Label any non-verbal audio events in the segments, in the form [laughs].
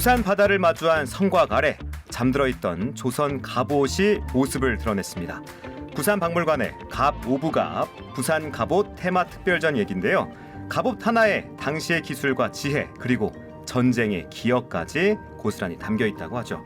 부산 바다를 마주한 성곽 아래 잠들어 있던 조선 갑옷이 모습을 드러냈습니다. 부산 박물관의 갑 오부갑 부산 갑옷 테마 특별전 얘긴데요. 갑옷 하나에 당시의 기술과 지혜 그리고 전쟁의 기억까지 고스란히 담겨 있다고 하죠.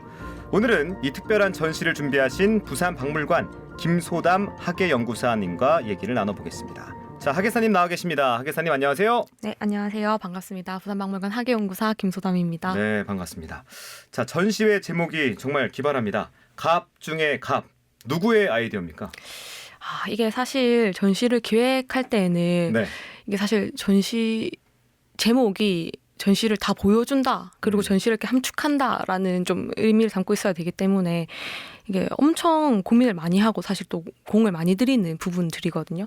오늘은 이 특별한 전시를 준비하신 부산 박물관 김소담 학예연구사님과 얘기를 나눠보겠습니다. 자, 학예사님 나와 계십니다. 학예사님 안녕하세요. 네, 안녕하세요. 반갑습니다. 부산박물관 학예연구사 김소담입니다. 네, 반갑습니다. 자, 전시회 제목이 정말 기발합니다. 갑 중에 갑. 누구의 아이디어입니까? 아, 이게 사실 전시를 기획할 때에는 네. 이게 사실 전시 제목이 전시를 다 보여준다. 그리고 음. 전시를 이렇게 함축한다라는 좀 의미를 담고 있어야 되기 때문에 이게 엄청 고민을 많이 하고 사실 또 공을 많이 들이는 부분들이거든요.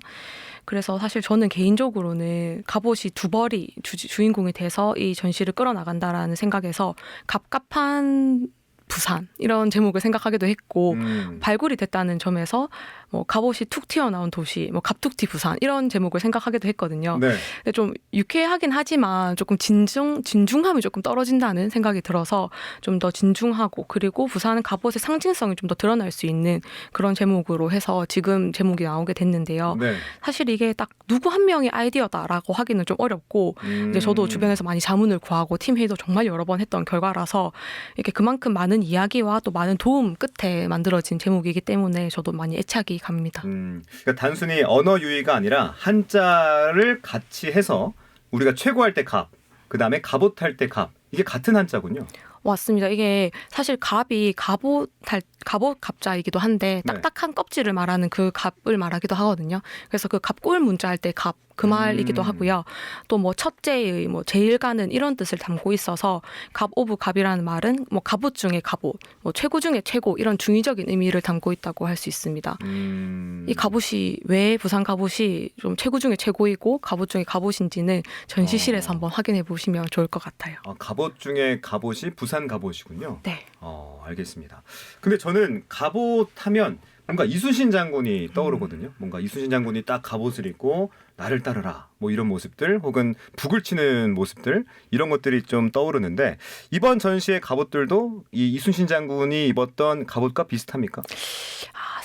그래서 사실 저는 개인적으로는 갑옷이 두 벌이 주, 주인공이 돼서 이 전시를 끌어나간다라는 생각에서 갑갑한 부산 이런 제목을 생각하기도 했고 음, 발굴이 됐다는 점에서 뭐 갑옷이 툭 튀어나온 도시, 뭐 갑툭튀 부산 이런 제목을 생각하기도 했거든요. 네. 근데 좀 유쾌하긴 하지만 조금 진중 진중함이 조금 떨어진다는 생각이 들어서 좀 더 진중하고 그리고 부산은 갑옷의 상징성이 좀 더 드러날 수 있는 그런 제목으로 해서 지금 제목이 나오게 됐는데요. 네. 사실 이게 딱 누구 한 명의 아이디어다라고 하기는 좀 어렵고 음, 이제 저도 주변에서 많이 자문을 구하고 팀 회의도 정말 여러 번 했던 결과라서 이렇게 그만큼 많은 이야기와 또 많은 도움 끝에 만들어진 제목이기 때문에 저도 많이 애착이 갑니다. 음, 그러니까 단순히 언어 유희가 아니라 한자를 같이 해서 우리가 최고할 때 갑, 그 다음에 갑옷할 때 갑. 이게 같은 한자군요. 맞습니다. 이게 사실 갑이 갑옷 할 갑옷 갑자이기도 한데 네. 딱딱한 껍질을 말하는 그 갑을 말하기도 하거든요. 그래서 그 갑골 문자 할 때 갑 그 말이기도 음. 하고요. 또 뭐 첫째의 뭐 제일 가는 이런 뜻을 담고 있어서 갑 오브 갑이라는 말은 뭐 갑옷 중에 갑옷, 뭐 최고 중에 최고 이런 중의적인 의미를 담고 있다고 할 수 있습니다. 음, 이 갑옷이 왜 부산 갑옷이 좀 최고 중에 최고이고 갑옷 중에 갑옷인지는 전시실에서 어. 한번 확인해 보시면 좋을 것 같아요. 아, 갑옷 중에 갑옷이 부산 갑옷이군요. 네. 어, 알겠습니다. 근데 저는 갑옷 하면 뭔가 이순신 장군이 떠오르거든요. 뭔가 이순신 장군이 딱 갑옷을 입고 나를 따르라 뭐 이런 모습들 혹은 북을 치는 모습들 이런 것들이 좀 떠오르는데 이번 전시의 갑옷들도 이 이순신 장군이 입었던 갑옷과 비슷합니까?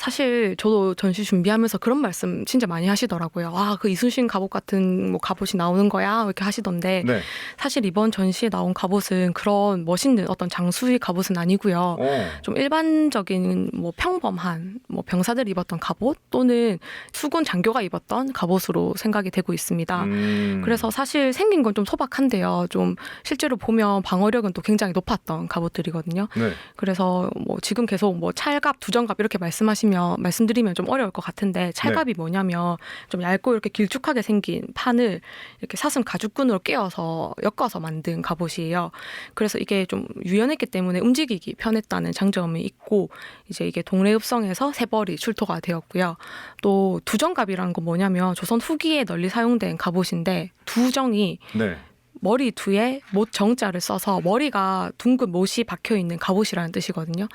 아, 사실 저도 전시 준비하면서 그런 말씀 진짜 많이 하시더라고요. 아, 그 이순신 갑옷 같은 뭐 갑옷이 나오는 거야 이렇게 하시던데 네. 사실 이번 전시에 나온 갑옷은 그런 멋있는 어떤 장수의 갑옷은 아니고요. 어. 좀 일반적인 뭐 평범한 뭐 병사들이 입었던 갑옷 또는 수군 장교가 입었던 갑옷으로 생각이 되고 있습니다. 음. 그래서 사실 생긴 건 좀 소박한데요. 좀 실제로 보면 방어력은 또 굉장히 높았던 갑옷들이거든요. 네. 그래서 뭐 지금 계속 뭐 찰갑, 두정갑 이렇게 말씀하시면 말씀드리면 좀 어려울 것 같은데 찰갑이 뭐냐면 좀 얇고 이렇게 길쭉하게 생긴 판을 이렇게 사슴 가죽끈으로 깨어서 엮어서 만든 갑옷이에요. 그래서 이게 좀 유연했기 때문에 움직이기 편했다는 장점이 있고 이제 이게 동래읍성에서 세 벌이 출토가 되었고요. 또 두정갑이라는 건 뭐냐면 조선 후기에 널리 사용된 갑옷인데 두정이 네. 머리 뒤에 못 정자를 써서 머리가 둥근 못이 박혀 있는 갑옷이라는 뜻이거든요.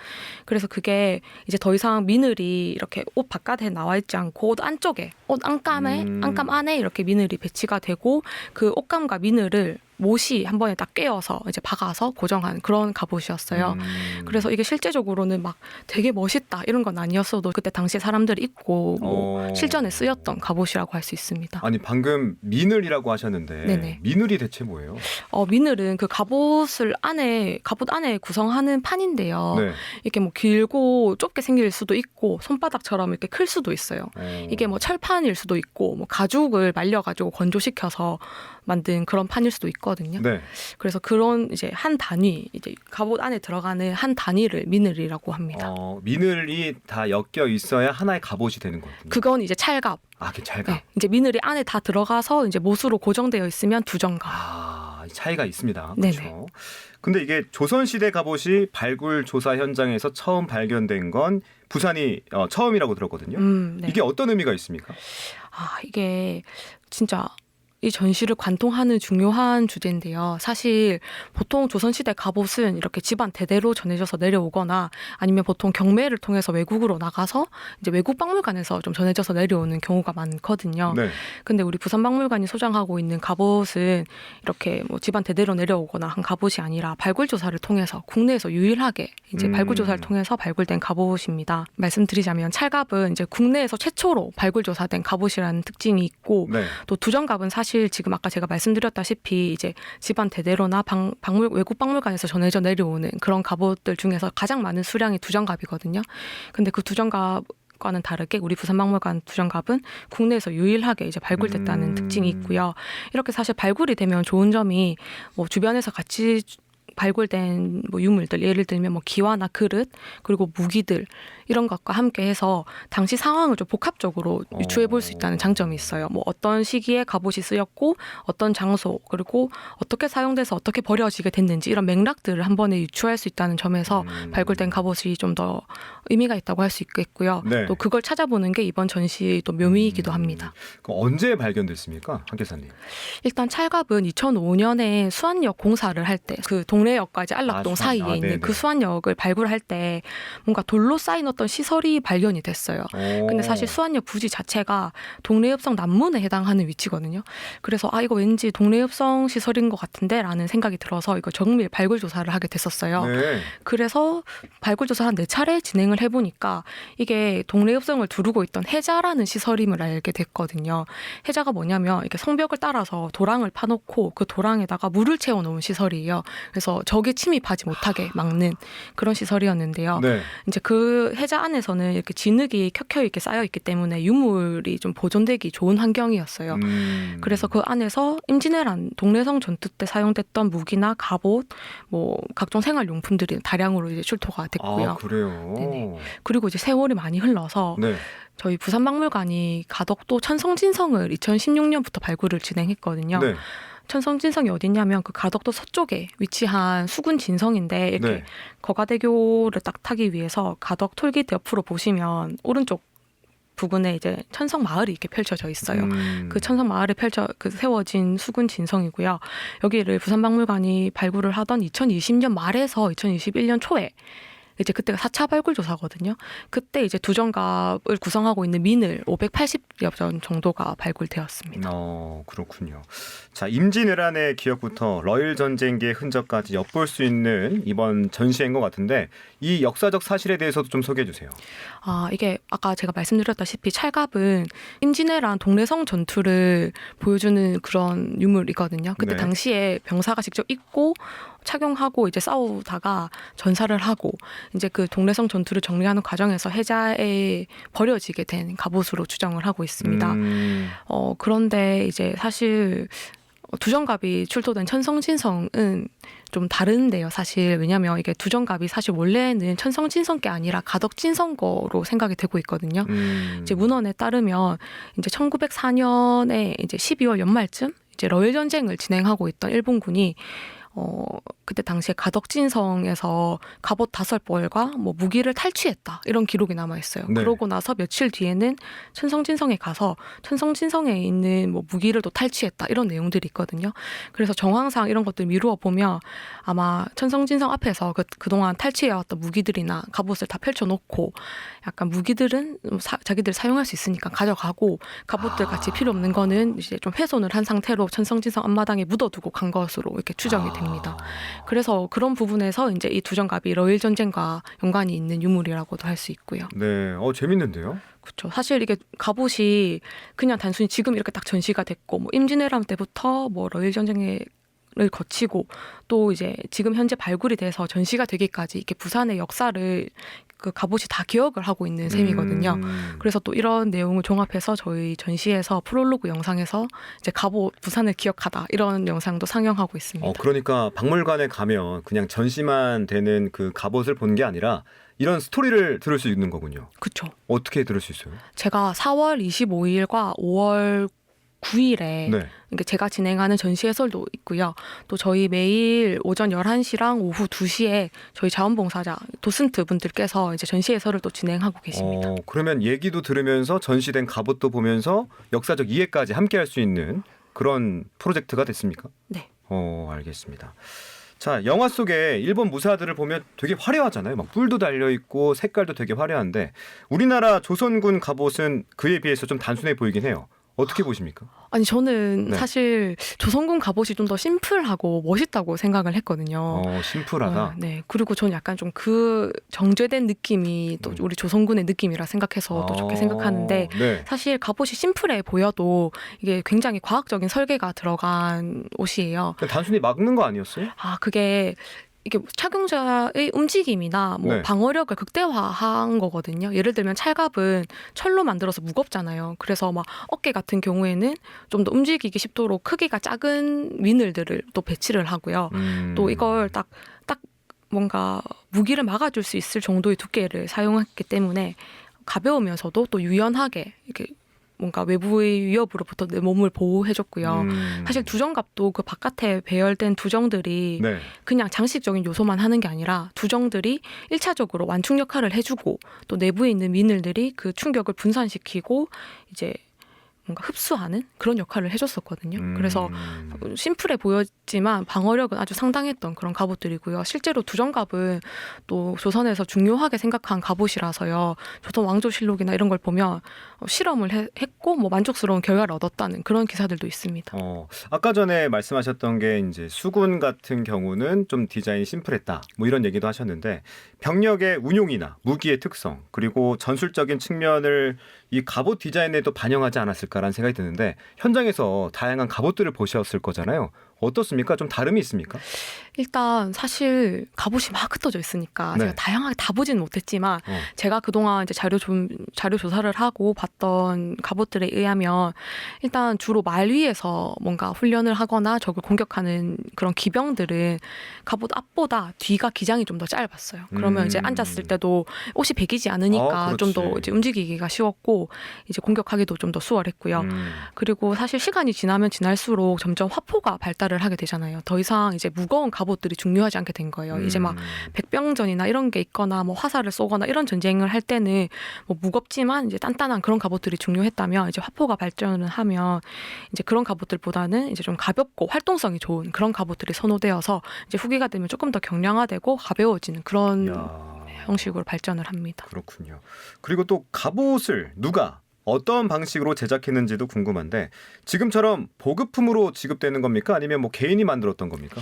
그래서 그게 이제 더 이상 미늘이 이렇게 옷 바깥에 나와 있지 않고 옷 안쪽에 옷 안감에 음. 안감 안에 이렇게 미늘이 배치가 되고 그 옷감과 미늘을 못이 한 번에 딱 꿰어서 이제 박아서 고정한 그런 갑옷이었어요. 음. 그래서 이게 실제적으로는 막 되게 멋있다 이런 건 아니었어도 그때 당시에 사람들이 입고 뭐 어. 실전에 쓰였던 갑옷이라고 할 수 있습니다. 아니 방금 미늘이라고 하셨는데 네네. 미늘이 대체 뭐예요? 어, 미늘은 그 갑옷을 안에 갑옷 안에 구성하는 판인데요. 네. 이렇게 뭐 길고 좁게 생길 수도 있고 손바닥처럼 이렇게 클 수도 있어요. 어. 이게 뭐 철판일 수도 있고 뭐 가죽을 말려가지고 건조시켜서 만든 그런 판일 수도 있거든요. 네. 그래서 그런 이제 한 단위 이제 갑옷 안에 들어가는 한 단위를 미늘이라고 합니다. 어, 미늘이 다 엮여 있어야 하나의 갑옷이 되는 거군요. 그건 이제 찰갑. 아, 그 잘가. 네. 이제 미늘이 안에 다 들어가서 이제 못으로 고정되어 있으면 두정갑. 아, 이 차이가 있습니다. 네네. 그렇죠. 근데 이게 조선 시대 갑옷이 발굴 조사 현장에서 처음 발견된 건 부산이 어, 처음이라고 들었거든요. 음, 네. 이게 어떤 의미가 있습니까? 아, 이게 진짜 이 전시를 관통하는 중요한 주제인데요. 사실 보통 조선시대 갑옷은 이렇게 집안 대대로 전해져서 내려오거나 아니면 보통 경매를 통해서 외국으로 나가서 이제 외국 박물관에서 좀 전해져서 내려오는 경우가 많거든요. 네. 근데 우리 부산 박물관이 소장하고 있는 갑옷은 이렇게 뭐 집안 대대로 내려오거나 한 갑옷이 아니라 발굴 조사를 통해서 국내에서 유일하게 이제 음. 발굴 조사를 통해서 발굴된 갑옷입니다. 말씀드리자면 찰갑은 이제 국내에서 최초로 발굴 조사된 갑옷이라는 특징이 있고 네. 또 두정갑은 사실 지금 아까 제가 말씀드렸다시피 이제 집안 대대로나 방, 박물 외국 박물관에서 전해져 내려오는 그런 갑옷들 중에서 가장 많은 수량이 두정갑이거든요. 근데 그 두정갑 과는 다르게 우리 부산박물관 두정갑은 국내에서 유일하게 이제 발굴됐다는 음. 특징이 있고요. 이렇게 사실 발굴이 되면 좋은 점이 뭐 주변에서 같이 발굴된 뭐 유물들 예를 들면 뭐 기와나 그릇 그리고 무기들 이런 것과 함께해서 당시 상황을 좀 복합적으로 유추해 볼 수 있다는 장점이 있어요. 뭐 어떤 시기에 갑옷이 쓰였고 어떤 장소 그리고 어떻게 사용돼서 어떻게 버려지게 됐는지 이런 맥락들을 한 번에 유추할 수 있다는 점에서 음. 발굴된 갑옷이 좀 더 의미가 있다고 할 수 있겠고요. 네. 또 그걸 찾아보는 게 이번 전시 또 묘미이기도 음. 합니다. 그럼 언제 발견됐습니까, 한 교사님? 일단 찰갑은 2005년에 수안역 공사를 할 때 그 동래역과 이제 안락동 아, 사이에 아, 있는. 그 수안역을 발굴할 때 뭔가 돌로 쌓인 어떤 시설이 발견이 됐어요. 근데 사실 수안역 부지 자체가 동래협성 남문에 해당하는 위치거든요. 그래서 아 이거 왠지 동래협성 시설인 것 같은데라는 생각이 들어서 이거 정밀 발굴 조사를 하게 됐었어요. 네. 그래서 발굴 조사를 한네 차례 진행을 해보니까 이게 동래협성을 두르고 있던 해자라는 시설임을 알게 됐거든요. 해자가 뭐냐면 이렇게 성벽을 따라서 도랑을 파놓고 그 도랑에다가 물을 채워놓은 시설이에요. 그래서 적이 침입하지 못하게 막는 그런 시설이었는데요. 네. 이제 그 해자 안에서는 이렇게 진흙이 켜켜 있게 쌓여 있기 때문에 유물이 좀 보존되기 좋은 환경이었어요. 음. 그래서 그 안에서 임진왜란 동래성 전투 때 사용됐던 무기나 갑옷, 뭐 각종 생활 용품들이 다량으로 이제 출토가 됐고요. 아, 그래요. 네네. 그리고 이제 세월이 많이 흘러서 네. 저희 부산박물관이 가덕도 천성진성을 2016년부터 발굴을 진행했거든요. 네. 천성진성이 어딨냐면 그 가덕도 서쪽에 위치한 수군 진성인데 이렇게 네. 거가대교를 딱 타기 위해서 가덕 톨게이트 옆으로 보시면 오른쪽 부근에 이제 천성 마을이 이렇게 펼쳐져 있어요. 음. 그 천성 마을에 펼쳐 그 세워진 수군 진성이고요. 여기를 부산박물관이 발굴을 하던 2020년 말에서 2021년 초에 이제 그때가 4차 발굴 조사거든요. 그때 이제 두정갑을 구성하고 있는 민을 580여 전 정도가 발굴되었습니다. 어, 그렇군요. 자, 임진왜란의 기억부터 러일 전쟁기의 흔적까지 엿볼 수 있는 이번 전시회인 것 같은데 이 역사적 사실에 대해서도 좀 소개해 주세요. 아, 이게 아까 제가 말씀드렸다시피 찰갑은 임진왜란 동래성 전투를 보여주는 그런 유물이거든요. 그때 네. 당시에 병사가 직접 입고 착용하고 이제 싸우다가 전사를 하고 이제 그 동래성 전투를 정리하는 과정에서 해자에 버려지게 된 갑옷으로 추정을 하고 있습니다. 음. 어, 그런데 이제 사실 두정갑이 출토된 천성진성은 좀 다른데요, 사실. 왜냐면 이게 두정갑이 사실 원래는 천성진성 게 아니라 가덕진성 거로 생각이 되고 있거든요. 음. 이제 문헌에 따르면 이제 1904년에 이제 12월 연말쯤 이제 러일 전쟁을 진행하고 있던 일본군이 어 그때 당시에 가덕진성에서 갑옷 다섯 벌과 뭐 무기를 탈취했다 이런 기록이 남아 있어요. 네. 그러고 나서 며칠 뒤에는 천성진성에 가서 천성진성에 있는 뭐 무기를 또 탈취했다 이런 내용들이 있거든요. 그래서 정황상 이런 것들 미루어 보면 아마 천성진성 앞에서 그 그동안 탈취해왔던 무기들이나 갑옷을 다 펼쳐놓고 약간 무기들은 사- 자기들 사용할 수 있으니까 가져가고 갑옷들 아. 같이 필요 없는 거는 이제 좀 훼손을 한 상태로 천성진성 앞마당에 묻어두고 간 것으로 이렇게 추정이 됩니다. 아. 그래서 그런 부분에서 이제 이 두정갑이 러일 전쟁과 연관이 있는 유물이라고도 할 수 있고요. 네. 어, 재밌는데요? 그렇죠. 사실 이게 갑옷이 그냥 단순히 지금 이렇게 딱 전시가 됐고 뭐 임진왜란 때부터 뭐 러일 전쟁에 를 거치고 또 이제 지금 현재 발굴이 돼서 전시가 되기까지 이렇게 부산의 역사를 그 갑옷이 다 기억을 하고 있는 셈이거든요. 음. 그래서 또 이런 내용을 종합해서 저희 전시에서 프롤로그 영상에서 이제 갑옷 부산을 기억하다 이런 영상도 상영하고 있습니다. 어, 그러니까 박물관에 가면 그냥 전시만 되는 그 갑옷을 본 게 아니라 이런 스토리를 들을 수 있는 거군요. 그렇죠. 어떻게 들을 수 있어요? 제가 4월 25일과 5월 9일에 네. 제가 진행하는 전시 해설도 있고요. 또 저희 매일 오전 11시랑 오후 2시에 저희 자원봉사자 도슨트 분들께서 이제 전시 해설을 또 진행하고 계십니다. 어, 그러면 얘기도 들으면서 전시된 갑옷도 보면서 역사적 이해까지 함께 할 수 있는 그런 프로젝트가 됐습니까? 네. 어, 알겠습니다. 자, 영화 속에 일본 무사들을 보면 되게 화려하잖아요. 막 뿔도 달려 있고 색깔도 되게 화려한데 우리나라 조선군 갑옷은 그에 비해서 좀 단순해 보이긴 해요. 어떻게 보십니까? 아니 저는 네. 사실 조선군 갑옷이 좀 더 심플하고 멋있다고 생각을 했거든요. 어, 심플하다. 어, 네. 그리고 저는 약간 좀 그 정제된 느낌이 또 음. 우리 조선군의 느낌이라 생각해서 또 좋게 아, 생각하는데 네. 사실 갑옷이 심플해 보여도 이게 굉장히 과학적인 설계가 들어간 옷이에요. 단순히 막는 거 아니었어요? 아, 그게 이게 착용자의 움직임이나 뭐 네. 방어력을 극대화한 거거든요. 예를 들면 찰갑은 철로 만들어서 무겁잖아요. 그래서 막 어깨 같은 경우에는 좀 더 움직이기 쉽도록 크기가 작은 위늘들을 또 배치를 하고요. 음. 또 이걸 딱, 딱 뭔가 무기를 막아줄 수 있을 정도의 두께를 사용했기 때문에 가벼우면서도 또 유연하게 이렇게 뭔가 외부의 위협으로부터 내 몸을 보호해줬고요. 음. 사실 두정갑도 그 바깥에 배열된 두정들이 네. 그냥 장식적인 요소만 하는 게 아니라 두정들이 일차적으로 완충 역할을 해주고 또 내부에 있는 미늘들이 그 충격을 분산시키고 이제 뭔가 흡수하는 그런 역할을 해줬었거든요. 음. 그래서 심플해 보였지만 방어력은 아주 상당했던 그런 갑옷들이고요. 실제로 두정갑은 또 조선에서 중요하게 생각한 갑옷이라서요. 조선 왕조실록이나 이런 걸 보면 어, 실험을 해- 했고 뭐 만족스러운 결과를 얻었다는 그런 기사들도 있습니다. 어, 아까 전에 말씀하셨던 게 이제 수군 같은 경우는 좀 디자인이 심플했다. 뭐 이런 얘기도 하셨는데 병력의 운용이나 무기의 특성 그리고 전술적인 측면을 이 갑옷 디자인에도 반영하지 않았을까라는 생각이 드는데 현장에서 다양한 갑옷들을 보셨을 거잖아요. 어떻습니까? 좀 다름이 있습니까? 일단 사실 갑옷이 막 흩어져 있으니까 네. 제가 다양하게 다 보지는 못했지만 어. 제가 그동안 이제 자료 좀 자료 조사를 하고 봤던 갑옷들에 의하면 일단 주로 말 위에서 뭔가 훈련을 하거나 적을 공격하는 그런 기병들은 갑옷 앞보다 뒤가 기장이 좀 더 짧았어요. 그러면 음. 이제 앉았을 때도 옷이 배기지 않으니까 아, 좀더 그렇지. 이제 움직이기가 쉬웠고 이제 공격하기도 좀 더 수월했고요. 음. 그리고 사실 시간이 지나면 지날수록 점점 화포가 발달 을 하게 되잖아요. 더 이상 이제 무거운 갑옷들이 중요하지 않게 된 거예요. 이제 막 음. 백병전이나 이런 게 있거나 뭐 화살을 쏘거나 이런 전쟁을 할 때는 뭐 무겁지만 이제 단단한 그런 갑옷들이 중요했다면 이제 화포가 발전을 하면 이제 그런 갑옷들보다는 이제 좀 가볍고 활동성이 좋은 그런 갑옷들이 선호되어서 이제 후기가 되면 조금 더 경량화되고 가벼워지는 그런 야. 형식으로 발전을 합니다. 그렇군요. 그리고 또 갑옷을 누가 어떤 방식으로 제작했는지도 궁금한데 지금처럼 보급품으로 지급되는 겁니까? 아니면 뭐 개인이 만들었던 겁니까?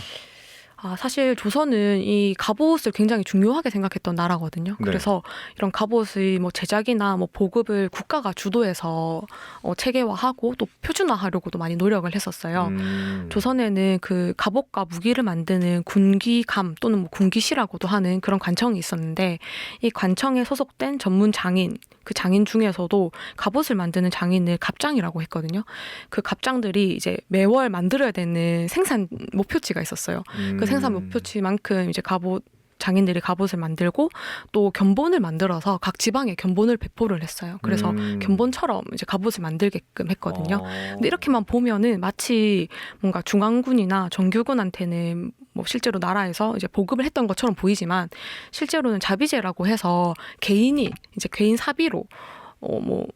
아, 사실 조선은 이 갑옷을 굉장히 중요하게 생각했던 나라거든요. 네. 그래서 이런 갑옷의 뭐 제작이나 뭐 보급을 국가가 주도해서 어, 체계화하고 또 표준화하려고도 많이 노력을 했었어요. 음. 조선에는 그 갑옷과 무기를 만드는 군기감 또는 뭐 군기시라고도 하는 그런 관청이 있었는데 이 관청에 소속된 전문 장인 그 장인 중에서도 갑옷을 만드는 장인을 갑장이라고 했거든요. 그 갑장들이 이제 매월 만들어야 되는 생산 목표치가 있었어요. 음. 그 생산 목표치만큼 이제 갑옷 장인들이 갑옷을 만들고 또 견본을 만들어서 각 지방에 견본을 배포를 했어요. 그래서 음. 견본처럼 이제 갑옷을 만들게끔 했거든요. 어. 근데 이렇게만 보면은 마치 뭔가 중앙군이나 정규군한테는 뭐 실제로 나라에서 이제 보급을 했던 것처럼 보이지만 실제로는 자비제라고 해서 개인이 이제 개인 사비로 어뭐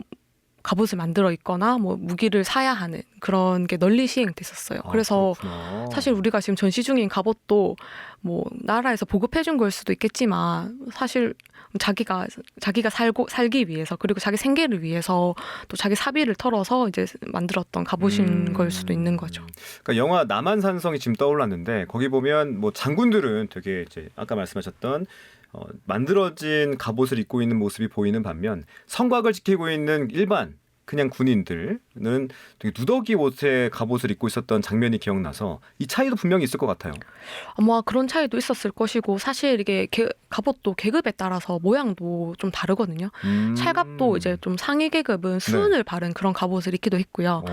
갑옷을 만들어 있거나 뭐 무기를 사야 하는 그런 게 널리 시행됐었어요. 아, 그래서 그렇구나. 사실 우리가 지금 전시 중인 갑옷도 뭐 나라에서 보급해 준 걸 수도 있겠지만 사실 자기가 자기가 살고 살기 위해서 그리고 자기 생계를 위해서 또 자기 사비를 털어서 이제 만들었던 갑옷인 음. 걸 수도 있는 거죠. 그러니까 영화 남한산성이 지금 떠올랐는데 거기 보면 뭐 장군들은 되게 이제 아까 말씀하셨던 어, 만들어진 갑옷을 입고 있는 모습이 보이는 반면 성곽을 지키고 있는 일반 그냥 군인들 은 되게 누더기 옷에 갑옷을 입고 있었던 장면이 기억나서 이 차이도 분명히 있을 것 같아요. 아마 그런 차이도 있었을 것이고 사실 이게 개- 갑옷도 계급에 따라서 모양도 좀 다르거든요. 음. 찰갑도 이제 좀 상위 계급은 수은을 바른 그런 갑옷을 입기도 했고요.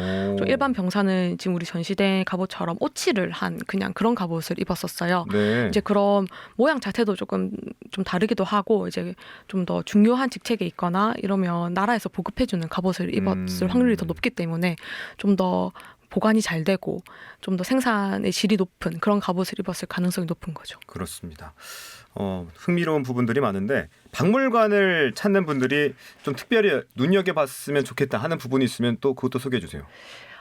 일반 병사는 지금 우리 전시된 갑옷처럼 오치를 한 그냥 그런 갑옷을 입었었어요. 네. 이제 그런 모양 자체도 조금 좀 다르기도 하고 이제 좀 더 중요한 직책에 있거나 이러면 나라에서 보급해주는 갑옷을 입었을 음. 확률이 더 높기 때문에 좀 더 보관이 잘 되고 좀 더 생산의 질이 높은 그런 갑옷을 입었을 가능성이 높은 거죠. 그렇습니다. 어, 흥미로운 부분들이 많은데 박물관을 찾는 분들이 좀 특별히 눈여겨봤으면 좋겠다 하는 부분이 있으면 또 그것도 소개해 주세요.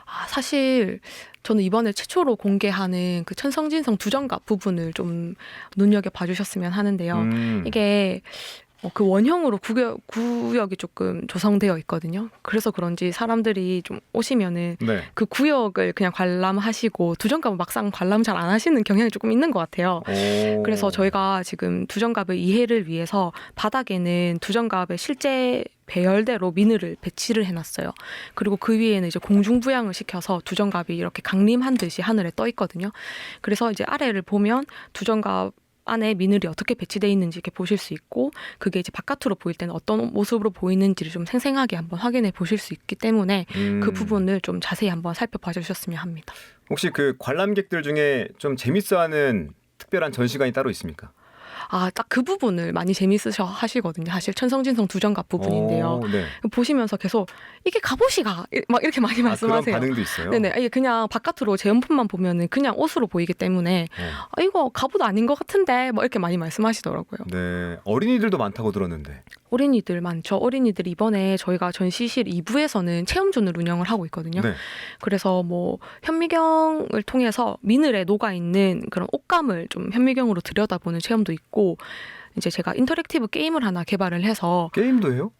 아, 사실 저는 이번에 최초로 공개하는 그 천성진성 두정갑 부분을 좀 눈여겨 봐주셨으면 하는데요. 음. 이게 어, 그 원형으로 구역, 구역이 조금 조성되어 있거든요. 그래서 그런지 사람들이 좀 오시면은 네. 그 구역을 그냥 관람하시고 두정갑은 막상 관람 잘 안 하시는 경향이 조금 있는 것 같아요. 오. 그래서 저희가 지금 두정갑의 이해를 위해서 바닥에는 두정갑의 실제 배열대로 미늘을 배치를 해놨어요. 그리고 그 위에는 이제 공중부양을 시켜서 두정갑이 이렇게 강림한 듯이 하늘에 떠 있거든요. 그래서 이제 아래를 보면 두정갑 안에 미늘이 어떻게 배치되어 있는지 이렇게 보실 수 있고 그게 이제 바깥으로 보일 때는 어떤 모습으로 보이는지를 좀 생생하게 한번 확인해 보실 수 있기 때문에 음. 그 부분을 좀 자세히 한번 살펴봐 주셨으면 합니다. 혹시 그 관람객들 중에 좀 재밌어하는 특별한 전시관이 따로 있습니까? 아, 딱 그 부분을 많이 재밌으셔 하시거든요. 사실 천성진성 두정갑 부분인데요. 오, 네. 보시면서 계속 이게 갑옷이가 막 이렇게 많이 아, 그런 말씀하세요. 반응도 있어요. 네네. 이게 그냥 바깥으로 제형품만 보면은 그냥 옷으로 보이기 때문에 어. 아, 이거 갑옷 아닌 것 같은데 뭐 이렇게 많이 말씀하시더라고요. 네. 어린이들도 많다고 들었는데. 어린이들 많죠. 어린이들 이번에 저희가 전시실 2부에서는 체험존을 운영을 하고 있거든요. 네. 그래서 뭐 현미경을 통해서 미늘에 녹아 있는 그런 옷감을 좀 현미경으로 들여다보는 체험도 있고 이제 제가 인터랙티브 게임을 하나 개발을 해서 게임도 해요?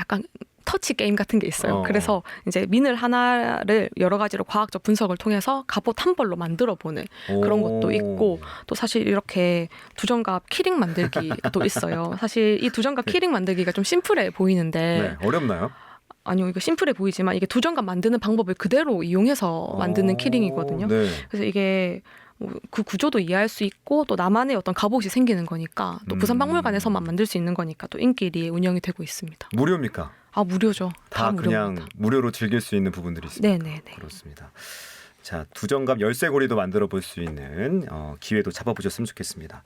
약간 터치 게임 같은 게 있어요. 어. 그래서 이제 미늘 하나를 여러 가지로 과학적 분석을 통해서 갑옷 한 벌로 만들어 보는 그런 것도 오. 있고 또 사실 이렇게 두정갑 키링 만들기도 있어요. [laughs] 사실 이 두정갑 키링 만들기가 좀 심플해 보이는데 네. 어렵나요? 아니요 이거 심플해 보이지만 이게 두정갑 만드는 방법을 그대로 이용해서 만드는 오, 키링이거든요. 네. 그래서 이게 뭐 그 구조도 이해할 수 있고 또 나만의 어떤 갑옷이 생기는 거니까 또 음. 부산 박물관에서만 만들 수 있는 거니까 또 인기리 운영이 되고 있습니다. 무료입니까? 아 무료죠. 다, 다 그냥 무료입니다. 무료로 즐길 수 있는 부분들이 있습니다. 네네네. 그렇습니다. 자, 두정갑 열쇠고리도 만들어 볼 수 있는 어, 기회도 잡아보셨으면 좋겠습니다.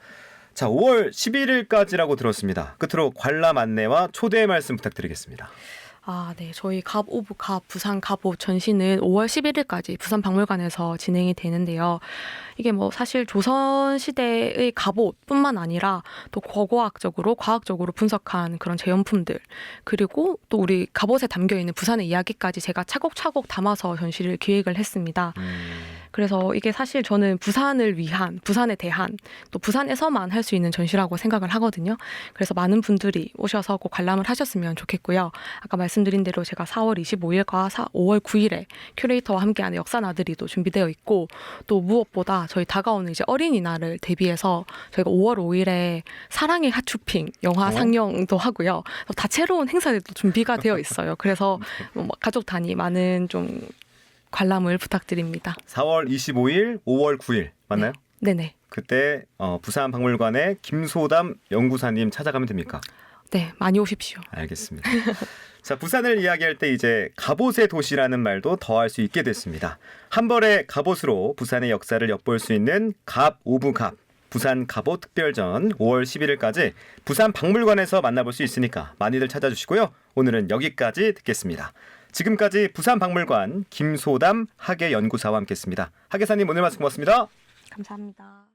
자, 5월 11일까지라고 들었습니다. 끝으로 관람 안내와 초대 말씀 부탁드리겠습니다. 아, 네. 저희 갑 오브 갑 부산 갑옷 전시는 5월 11일까지 부산 박물관에서 진행이 되는데요. 이게 뭐 사실 조선 시대의 갑옷뿐만 아니라 또 고고학적으로 과학적으로 분석한 그런 제염품들 그리고 또 우리 갑옷에 담겨 있는 부산의 이야기까지 제가 차곡차곡 담아서 전시를 기획을 했습니다. 음, 그래서 이게 사실 저는 부산을 위한, 부산에 대한, 또 부산에서만 할 수 있는 전시라고 생각을 하거든요. 그래서 많은 분들이 오셔서 꼭 관람을 하셨으면 좋겠고요. 아까 말씀드린 대로 제가 4월 25일과 5월 9일에 큐레이터와 함께하는 역사 나들이도 준비되어 있고, 또 무엇보다 저희 다가오는 이제 어린이날을 대비해서 저희가 5월 5일에 사랑의 하추핑 영화 어? 상영도 하고요. 또 다채로운 행사들도 준비가 되어 있어요. 그래서 [laughs] 뭐 가족 단위 많은 좀 관람을 부탁드립니다. 4월 25일, 5월 9일 맞나요? 네 네. 그때 어, 부산 박물관에 김소담 연구사님 찾아가면 됩니까? 네, 많이 오십시오. 알겠습니다. 자, 부산을 이야기할 때 이제 갑옷의 도시라는 말도 더할 수 있게 됐습니다. 한 벌의 갑옷으로 부산의 역사를 엿볼 수 있는 갑 오브 갑 부산 갑옷 특별전 5월 11일까지 부산 박물관에서 만나볼 수 있으니까 많이들 찾아주시고요. 오늘은 여기까지 듣겠습니다. 지금까지 부산 박물관 김소담 학예 연구사와 함께했습니다. 학예사님 오늘 말씀 고맙습니다. 감사합니다.